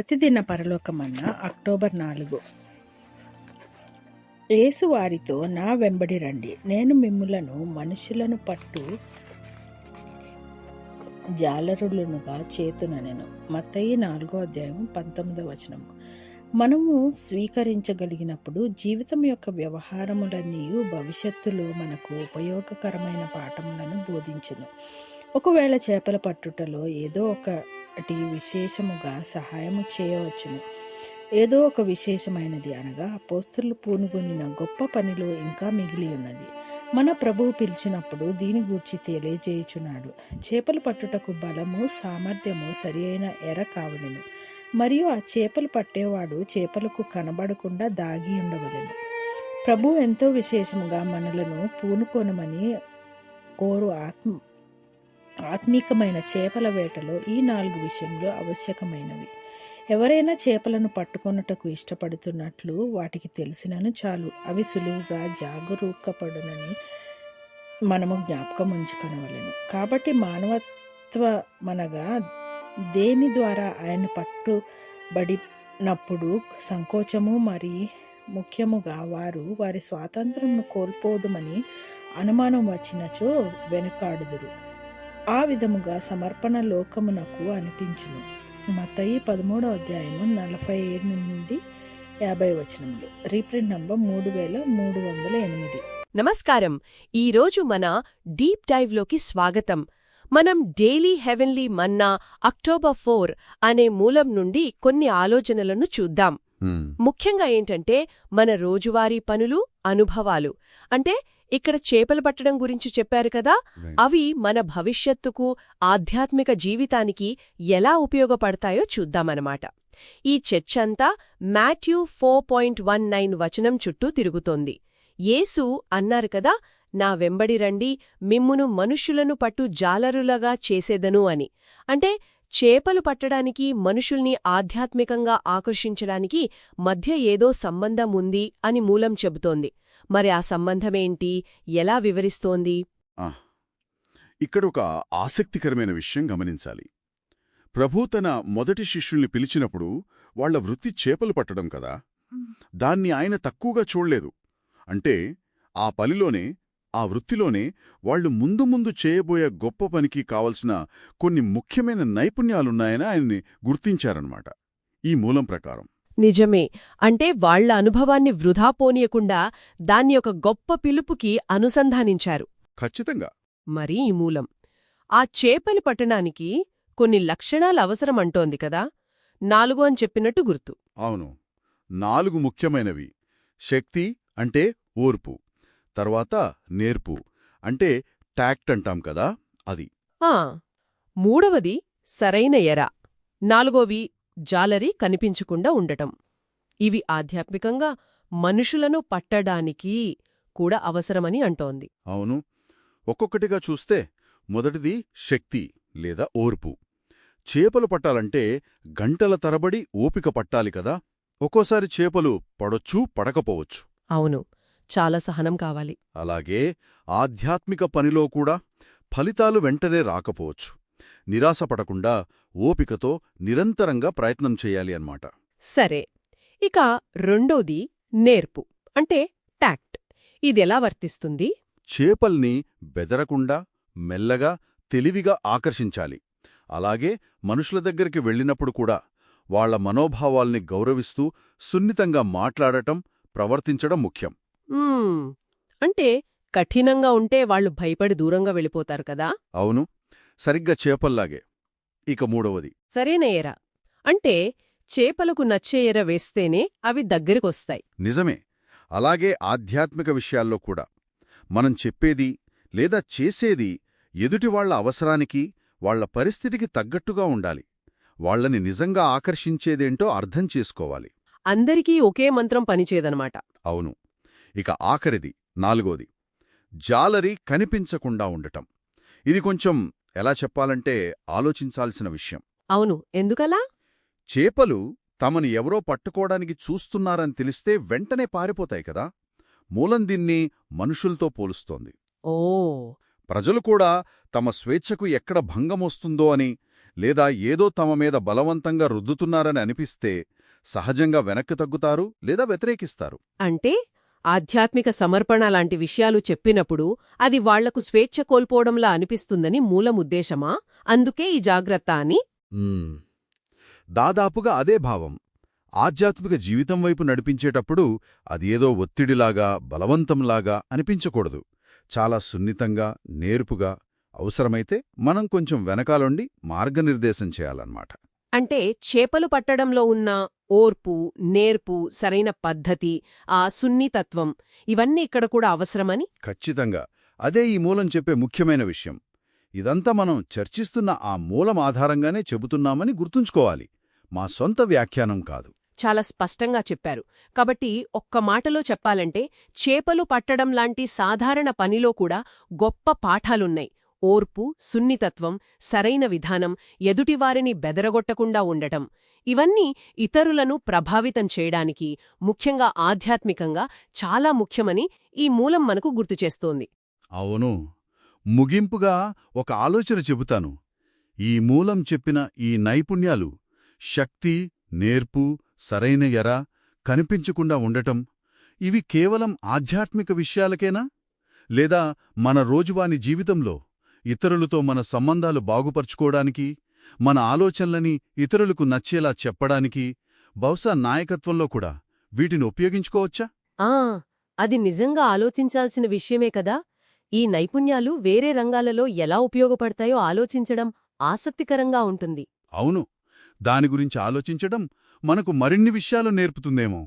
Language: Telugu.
ప్రతిదిన పరలోకమన్న అక్టోబర్ నాలుగు. యేసు వారితో నా వెంబడి రండి. నేను మిమ్ములను మనుషులను పట్టు జాలరులనుగా చేతుననెను మత్తయి నాలుగో అధ్యాయం పంతొమ్మిదో వచనము. మనము స్వీకరించగలిగినప్పుడు జీవితం యొక్క వ్యవహారములన్నీ భవిష్యత్తులో మనకు ఉపయోగకరమైన పాఠములను బోధించును. ఒకవేళ చేపల పట్టుటలో ఏదో ఒకటి విశేషముగా సహాయము చేయవచ్చును. ఏదో ఒక విశేషమైనది అనగా పోస్తులు పూనుగొనిన గొప్ప పనిలో ఇంకా మిగిలి ఉన్నది. మన ప్రభువు పిలిచినప్పుడు దీని గూర్చి తెలియజేయుచున్నాడు. చేపలు పట్టుటకు బలము సామర్థ్యము సరియైన ఎర కావలను. మరియు ఆ చేపలు పట్టేవాడు చేపలకు కనబడకుండా దాగి ఉండవలను. ప్రభు ఎంతో విశేషముగా మనలను పూనుకొనమని కోరు ఆత్మ ఆత్మీకమైన చేపల వేటలో ఈ నాలుగు విషయంలో ఆవశ్యకమైనవి. ఎవరైనా చేపలను పట్టుకొనుటకు ఇష్టపడుతున్నట్లు వాటికి తెలిసినను చాలు. అవి సులువుగా జాగరూకపడునని మనము జ్ఞాపకం ఉంచుకొనవలెను కాబట్టి మానవత్వమనగా దేని ద్వారా ఆయన పట్టుబడినప్పుడు సంకోచము మరి ముఖ్యముగా వారు వారి స్వాతంత్రమును కోల్పోదుమని అనుమానం వచ్చినచో వెనుకాడుదురు. ఆ విధముగా సమర్పణ లోకమునకు అనిపించును. మత్తయి పదమూడో అధ్యాయము నలభై ఏడు నుండి యాభై వచనములు. రీప్రింట్ నంబర్ మూడు వేల మూడు వందల ఎనిమిది. నమస్కారం. ఈరోజు మన డీప్ డైవ్లోకి స్వాగతం. మనం daily heavenly manna October four అనే మూలం నుండి కొన్ని ఆలోచనలను చూద్దాం. ముఖ్యంగా ఏంటంటే మన రోజువారీ పనులు అనుభవాలు. అంటే ఇక్కడ చేపలు పట్టడం గురించి చెప్పారు కదా. అవి మన భవిష్యత్తుకు ఆధ్యాత్మిక జీవితానికి ఎలా ఉపయోగపడతాయో చూద్దామన్నమాట. ఈ చర్చంతా Matthew four point one nine వచనం చుట్టూ తిరుగుతోంది. యేసు అన్నారు కదా నా వెంబడి రండి మిమ్మును మనుష్యులను పట్టు జాలరులగా చేసేదను అని. అంటే చేపలు పట్టడానికి మనుషుల్ని ఆధ్యాత్మికంగా ఆకర్షించడానికి మధ్య ఏదో సంబంధం ఉంది అని మూలం చెబుతోంది. మరి ఆ సంబంధమేంటి? ఎలా వివరిస్తోంది? ఇక్కడ ఒక ఆసక్తికరమైన విషయం గమనించాలి. ప్రభు తన మొదటి శిష్యుల్ని పిలిచినప్పుడు వాళ్ళ వృత్తి చేపలు పట్టడం కదా. దాన్ని ఆయన తక్కువగా చూడలేదు. అంటే ఆ పనిలోనే ఆ వృత్తిలోనే వాళ్ళు ముందు ముందు చేయబోయే గొప్ప పనికి కావలసిన కొన్ని ముఖ్యమైన నైపుణ్యాలున్నాయని ఆయన్ని గుర్తించారన్నమాట. ఈ మూలం ప్రకారం. నిజమే. అంటే వాళ్ళ అనుభవాన్ని వృధా పోనీయకుండా దాన్ని ఒక గొప్ప పిలుపుకి అనుసంధానించారు. ఖచ్చితంగా. మరి ఈ మూలం. ఆ చేపలి పట్టడానికి కొన్ని లక్షణాలు అవసరమంటోంది కదా. నాలుగు అని చెప్పినట్టు గుర్తు. అవును. నాలుగు ముఖ్యమైనవి. శక్తి అంటే ఓర్పు. తర్వాత నేర్పు. అంటే టాక్ట్ అంటాం కదా అది. ఆ! మూడవది సరైన ఎర. నాలుగోవి జాలరి కనిపించకుండా ఉండటం. ఇవి ఆధ్యాత్మికంగా మనుషులను పట్టడానికి కూడా అవసరమని అంటోంది. అవును. ఒక్కొక్కటిగా చూస్తే మొదటిది శక్తి లేదా ఓర్పు. చేపలు పట్టాలంటే గంటల తరబడి ఓపిక పట్టాలి కదా. ఒక్కోసారి చేపలు పడొచ్చు పడకపోవచ్చు. అవును. చాలా సహనం కావాలి. అలాగే ఆధ్యాత్మిక పనిలో కూడా ఫలితాలు వెంటనే రాకపోవచ్చు. నిరాశపడకుండా ఓపికతో నిరంతరంగా ప్రయత్నం చెయ్యాలి అన్నమాట. సరే ఇక రెండోది నేర్పు అంటే టాక్ట్. ఇదెలా వర్తిస్తుంది? చేపల్ని బెదరకుండా మెల్లగా తెలివిగా ఆకర్షించాలి. అలాగే మనుషుల దగ్గరికి వెళ్ళినప్పుడు కూడా వాళ్ళ మనోభావాల్ని గౌరవిస్తూ సున్నితంగా మాట్లాడటం ప్రవర్తించడం ముఖ్యం. అంటే కఠినంగా ఉంటే వాళ్ళు భయపడి దూరంగా వెళ్ళిపోతారు కదా? అవును. సరిగ్గా చేపల్లాగే. ఇక మూడవది. సరైన ఎర. అంటే చేపలకు నచ్చే ఎర వేస్తేనే అవి దగ్గరికొస్తాయి. నిజమే. అలాగే ఆధ్యాత్మిక విషయాల్లో కూడా. మనం చెప్పేది లేదా చేసేది ఎదుటివాళ్ళ అవసరానికి వాళ్ళ పరిస్థితికి తగ్గట్టుగా ఉండాలి. వాళ్ళని నిజంగా ఆకర్షించేదేంటో అర్థం చేసుకోవాలి. అందరికీ ఒకే మంత్రం పనిచేదనమాట అవును. ఇక ఆఖరిది నాలుగోది. జాలరి కనిపించకుండా ఉండటం. ఇది కొంచెం ఎలా చెప్పాలంటే ఆలోచించాల్సిన విషయం. అవును. ఎందుకలా? చేపలు తమని ఎవరో పట్టుకోవడానికి చూస్తున్నారని తెలిస్తే వెంటనే పారిపోతాయి కదా. మూలం దీన్ని మనుషులతో పోలుస్తోంది. ఓ. ప్రజలు కూడా తమ స్వేచ్ఛకు ఎక్కడ భంగమొస్తుందో అని లేదా ఏదో తమ మీద బలవంతంగా రుద్దుతున్నారని అనిపిస్తే సహజంగా వెనక్కి తగ్గుతారు లేదా వ్యతిరేకిస్తారు. అంటే? ఆధ్యాత్మిక సమర్పణ లాంటి విషయాలు చెప్పినప్పుడు అది వాళ్ళకు స్వేచ్ఛ కోల్పోవడంలా అనిపిస్తుందని మూలముద్దేశమా? అందుకే ఈ జాగ్రత్త అని. దాదాపుగా అదే భావం. ఆధ్యాత్మిక జీవితం వైపు నడిపించేటప్పుడు అది ఏదో ఒత్తిడిలాగా బలవంతంలాగా అనిపించకూడదు. చాలా సున్నితంగా నేర్పుగా అవసరమైతే మనం కొంచెం వెనకాలండి మార్గనిర్దేశం చేయాలన్నమాట. అంటే చేపలు పట్టడంలో ఉన్న ఓర్పు నేర్పు సరైన పద్ధతి ఆ సున్నితత్వం ఇవన్నీ ఇక్కడ కూడా అవసరమని? ఖచ్చితంగా. అదే ఈ మూలం చెప్పే ముఖ్యమైన విషయం. ఇదంతా మనం చర్చిస్తున్న ఆ మూలం ఆధారంగానే చెబుతున్నామని గుర్తుంచుకోవాలి. మా సొంత వ్యాఖ్యానం కాదు. చాలా స్పష్టంగా చెప్పారు. కాబట్టి ఒక్క మాటలో చెప్పాలంటే చేపలు పట్టడం లాంటి సాధారణ పనిలో కూడా గొప్ప పాఠాలున్నాయి. ఓర్పు సున్నితత్వం సరైన విధానం ఎదుటివారిని బెదరగొట్టకుండా ఉండటం. ఇవన్నీ ఇతరులను ప్రభావితం చేయడానికి ముఖ్యంగా ఆధ్యాత్మికంగా చాలా ముఖ్యమని ఈ మూలం మనకు గుర్తుచేస్తోంది అవును. ముగింపుగా ఒక ఆలోచన చెబుతాను. ఈ మూలం చెప్పిన ఈ నైపుణ్యాలు శక్తి నేర్పు సరైన ఎర కనిపించకుండా ఉండటం ఇవి కేవలం ఆధ్యాత్మిక విషయాలకేనా? లేదా మన రోజువారీ జీవితంలో? ఇతరులతో మన సంబంధాలు బాగుపరుచుకోవడానికి మన ఆలోచనలని ఇతరులకు నచ్చేలా చెప్పడానికి బహుశా నాయకత్వంలో కూడా వీటిని ఉపయోగించుకోవచ్చా? ఆ అది నిజంగా ఆలోచించాల్సిన విషయమే కదా. ఈ నైపుణ్యాలు వేరే రంగాలలో ఎలా ఉపయోగపడతాయో ఆలోచించడం ఆసక్తికరంగా ఉంటుంది. అవును దాని గురించి ఆలోచించడం మనకు మరిన్ని విషయాలు నేర్పుతుందేమో.